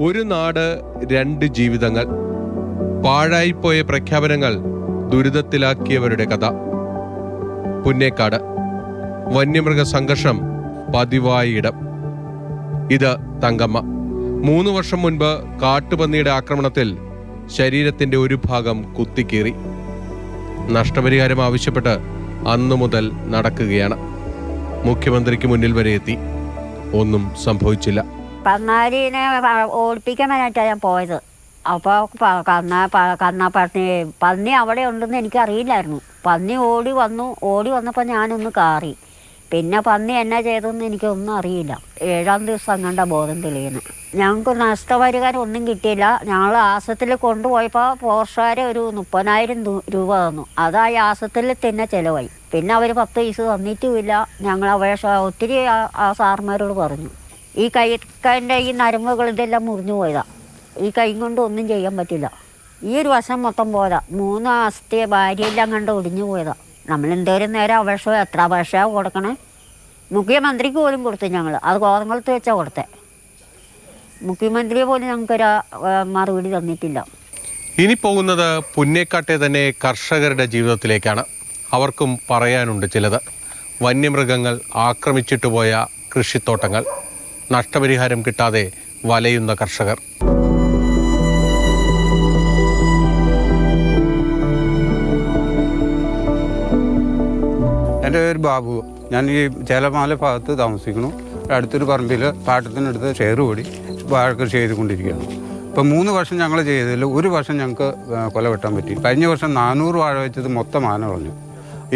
ഒരു നാട് രണ്ട് ജീവിതങ്ങൾ. പാഴായിപ്പോയ പ്രഖ്യാപനങ്ങൾ ദുരിതത്തിലാക്കിയവരുടെ കഥ. പുന്നേക്കാട്. വന്യമൃഗ സംഘർഷം പതിവായ ഇടം. ഇത് തങ്കമ്മ. മൂന്ന് വർഷം മുൻപ് കാട്ടുപന്നിയുടെ ആക്രമണത്തിൽ ശരീരത്തിന്റെ ഒരു ഭാഗം കുത്തിക്കീറി. നഷ്ടപരിഹാരം ആവശ്യപ്പെട്ട് അന്നു മുതൽ നടക്കുകയാണ്. മുഖ്യമന്ത്രിക്ക് മുന്നിൽ വരെ എത്തി. ഒന്നും സംഭവിച്ചില്ല. പന്നാലിനെ ഓടിപ്പിക്കാൻ വേണ്ടിയിട്ടാണ് ഞാൻ പോയത്. അപ്പോൾ കന്ന കന്ന പന്നി പന്നി അവിടെ ഉണ്ടെന്ന് എനിക്ക് അറിയില്ലായിരുന്നു. പന്നി ഓടി വന്നു. ഓടി വന്നപ്പോൾ ഞാനൊന്ന് കാറി. പിന്നെ പന്നി എന്നാ ചെയ്തതെന്ന് എനിക്കൊന്നും അറിയില്ല. ഏഴാം ദിവസം കണ്ട ബോധം തെളിയുന്നത് ഞങ്ങൾക്ക് നഷ്ടപരിഹാരം ഒന്നും കിട്ടിയില്ല. ഞങ്ങൾ ആസത്തിൽ കൊണ്ടുപോയപ്പോൾ പോർഷാരെ ഒരു മുപ്പതിനായിരം രൂപ തന്നു. അത് ആ ആസത്തിൽ തന്നെ ചിലവായി. പിന്നെ അവർ പത്ത് പൈസ തന്നിട്ടുമില്ല. ഞങ്ങൾ അപേക്ഷ ഒത്തിരി ആ- സാർമാരോട് പറഞ്ഞു. ഈ കൈക്കന്റെ ഈ നരമ്പുകൾ ഇതെല്ലാം മുറിഞ്ഞു പോയതാ. ഈ കൈ കൊണ്ട് ഒന്നും ചെയ്യാൻ പറ്റില്ല. ഈ ഒരു വശം മൊത്തം പോയതാ. മൂന്ന് മാസത്തെ ഭാര്യയെല്ലാം കണ്ട് ഒടിഞ്ഞു പോയതാ. നമ്മൾ എന്തോരം നേരം അപേക്ഷ എത്ര അപേക്ഷ കൊടുക്കണേ? മുഖ്യമന്ത്രിക്ക് പോലും കൊടുത്തു ഞങ്ങൾ. അത് കോതങ്കുളത്ത് വെച്ചാൽ കൊടുത്തേ. മുഖ്യമന്ത്രിയെ പോലും ഞങ്ങൾക്കൊരു മറുപടി തന്നിട്ടില്ല. ഇനി പോകുന്നത് പുന്നേക്കാട്ടെ തന്നെ കർഷകരുടെ ജീവിതത്തിലേക്കാണ്. അവർക്കും പറയാനുണ്ട് ചിലത്. വന്യമൃഗങ്ങൾ ആക്രമിച്ചിട്ട് പോയ കൃഷിത്തോട്ടങ്ങൾ. നഷ്ടപരിഹാരം കിട്ടാതെ വലയുന്ന കർഷകർ. എന്റെ പേര് ബാബു. ഞാൻ ഈ ചേലമാല ഭാഗത്ത് താമസിക്കുന്നു. അടുത്തൊരു പറമ്പിൽ പാട്ടത്തിനടുത്ത് ഷെയർ കൂടി വാഴ കൃഷി ചെയ്തുകൊണ്ടിരിക്കുകയാണ്. ഇപ്പം മൂന്ന് വർഷം ഞങ്ങൾ ചെയ്തതിൽ ഒരു വർഷം ഞങ്ങൾക്ക് കൊല വെട്ടാൻ പറ്റി. കഴിഞ്ഞ വർഷം നാനൂറ് വാഴ വെച്ചത് മൊത്തം ആന കളഞ്ഞു.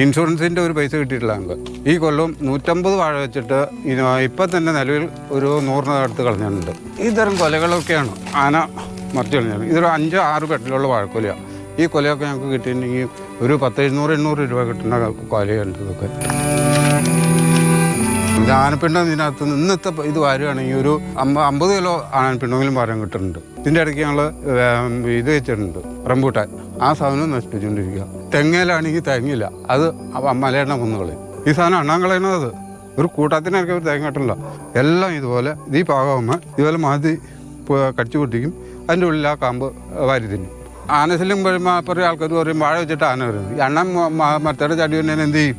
ഇൻഷുറൻസിന്റെ ഒരു പൈസ കിട്ടിയിട്ടില്ല ഞങ്ങൾക്ക്. ഈ കൊല്ലം നൂറ്റമ്പത് വാഴ വെച്ചിട്ട് ഇപ്പം തന്നെ നിലവിൽ ഒരു നൂറിന് അടുത്ത് കളഞ്ഞിട്ടുണ്ട്. ഇത്തരം കൊലകളൊക്കെയാണ് ആന മറിച്ച് കളഞ്ഞത്. ഇതൊരു അഞ്ച് ആറ് കെട്ടിലുള്ള വാഴക്കൊലയാണ് ഈ കൊലയൊക്കെ ഞങ്ങൾക്ക് കിട്ടിയിട്ടുണ്ടെങ്കിൽ ഒരു പത്ത് എഴുന്നൂറ് എണ്ണൂറ് രൂപ കിട്ടുന്ന കൊലയുണ്ട് ഇതൊക്കെ. ആനപ്പിണ്ടം ഇതിനകത്ത് ഇന്നത്തെ ഇത് വരുവാണെങ്കിൽ ഒരു അമ്പ അമ്പത് കിലോ ആനപ്പിണ്ടെങ്കിലും പറയാൻ കിട്ടുന്നുണ്ട്. ഇതിന്റെ ഇടയ്ക്ക് ഞങ്ങൾ ഇത് വെച്ചിട്ടുണ്ട്. റംബൂട്ടാൻ. ആ സാധനം നശിപ്പിച്ചുകൊണ്ടിരിക്കുക തെങ്ങയിലാണെങ്കിൽ തെങ്ങില്ല. അത് മലയണ്ണ കുന്നുകളി. ഈ സാധനം അണ്ണാൻ കളയണത് ഒരു കൂട്ടത്തിനൊക്കെ ഒരു തേങ്ങ കിട്ടില്ല എല്ലാം ഇതുപോലെ ഈ പാകമാകുമ്പോൾ ഇതുപോലെ മാതി കടിച്ചു പൊട്ടിക്കും. അതിന്റെ ഉള്ളിൽ ആ കാമ്പ് വാരി തിന്നും. ആനശല്യം വരുമ്പോൾ കുറേ ആൾക്കാർ പറയും വാഴ വെച്ചിട്ട് ആന വരുന്നത് ഈ മറ്റേ ചടി തന്നെ എന്ത് ചെയ്യും?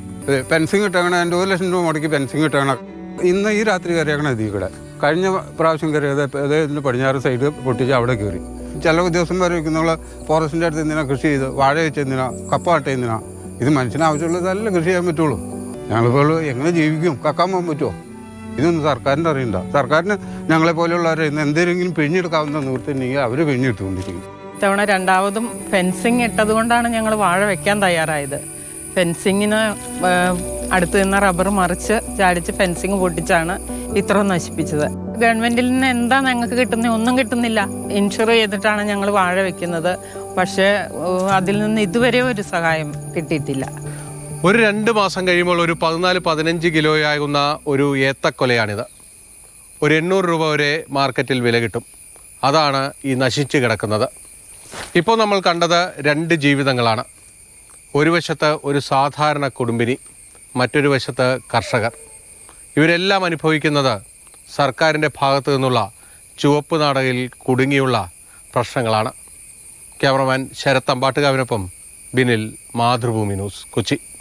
ഫെൻസിങ് കിട്ടണം എന്റെ ഒരു ലക്ഷം രൂപ മുടക്കി പെൻസിങ് കിട്ടണം. ഇന്ന് ഈ രാത്രി കയറിയാക്കണം ഇതിൽ കൂടെ. കഴിഞ്ഞ പ്രാവശ്യം കയറിയത് അതായത് പടിഞ്ഞാറ് സൈഡ് പൊട്ടിച്ച് അവിടെ കയറി. ചില ഉദ്യോഗസ്ഥന്മാർ വയ്ക്കുന്ന ഫോറസ്റ്റിന്റെ അടുത്ത് എന്തിനാ കൃഷി ചെയ്ത്? വാഴ വെച്ച് എന്തിനാ? കപ്പ നട്ട് എന്തിനാ? ഇത് മനുഷ്യന് ആവശ്യമുള്ളതല്ല കൃഷി ചെയ്യാൻ പറ്റുള്ളൂ. ഞങ്ങളിപ്പോൾ എങ്ങനെ ജീവിക്കും? കക്കാൻ പോകാൻ പറ്റുമോ? ഇതൊന്നും സർക്കാരിന്റെ അറിയണ്ട. സർക്കാരിന് ഞങ്ങളെ പോലെയുള്ളവരെ ഇന്ന് എന്തെങ്കിലും പിഴിഞ്ഞെടുക്കാവുന്ന നിവൃത്തിണ്ടെങ്കിൽ അവർ പിഴിഞ്ഞെടുത്തുകൊണ്ടിരിക്കും. ഇത്തവണ രണ്ടാമതും ഫെൻസിങ് ഇട്ടതുകൊണ്ടാണ് ഞങ്ങൾ വാഴ വെക്കാൻ തയ്യാറായത്. ഫെൻസിങ്ങിന് അടുത്ത് നിന്ന് റബ്ബർ മറിച്ച് ചാടിച്ച് ഫെൻസിങ് പൊട്ടിച്ചാണ് ഇത്ര നശിപ്പിച്ചത്. ഗവൺമെന്റിൽ നിന്ന് എന്താ ഞങ്ങൾക്ക് കിട്ടുന്നത് ഒന്നും കിട്ടുന്നില്ല. ഇൻഷുർ ചെയ്തിട്ടാണ് ഞങ്ങൾ വാഴ വെക്കുന്നത്. പക്ഷേ അതിൽ നിന്ന് ഇതുവരെ ഒരു സഹായം കിട്ടിയിട്ടില്ല. ഒരു രണ്ട് മാസം കഴിയുമ്പോൾ ഒരു പതിനാല് പതിനഞ്ച് കിലോയാകുന്ന ഒരു ഏത്തക്കൊലയാണിത്. ഒരു എണ്ണൂറ് രൂപ വരെ മാർക്കറ്റിൽ വില കിട്ടും. അതാണ് ഈ നശിച്ചു കിടക്കുന്നത്. ഇപ്പോൾ നമ്മൾ കണ്ടത് രണ്ട് ജീവിതങ്ങളാണ്. ഒരു വശത്ത് ഒരു സാധാരണ കുടുംബിനി മറ്റൊരു വശത്ത് കർഷകർ. ഇവരെല്ലാം അനുഭവിക്കുന്നത് സർക്കാരിന്റെ ഭാഗത്തു നിന്നുള്ള ചുവപ്പ് നാടകയിൽ കുടുങ്ങിയുള്ള പ്രശ്നങ്ങളാണ്. ക്യാമറമാൻ ശരത് അമ്പാട്ടുകാവിനൊപ്പം ബിനിൽ മാതൃഭൂമി ന്യൂസ് കൊച്ചി.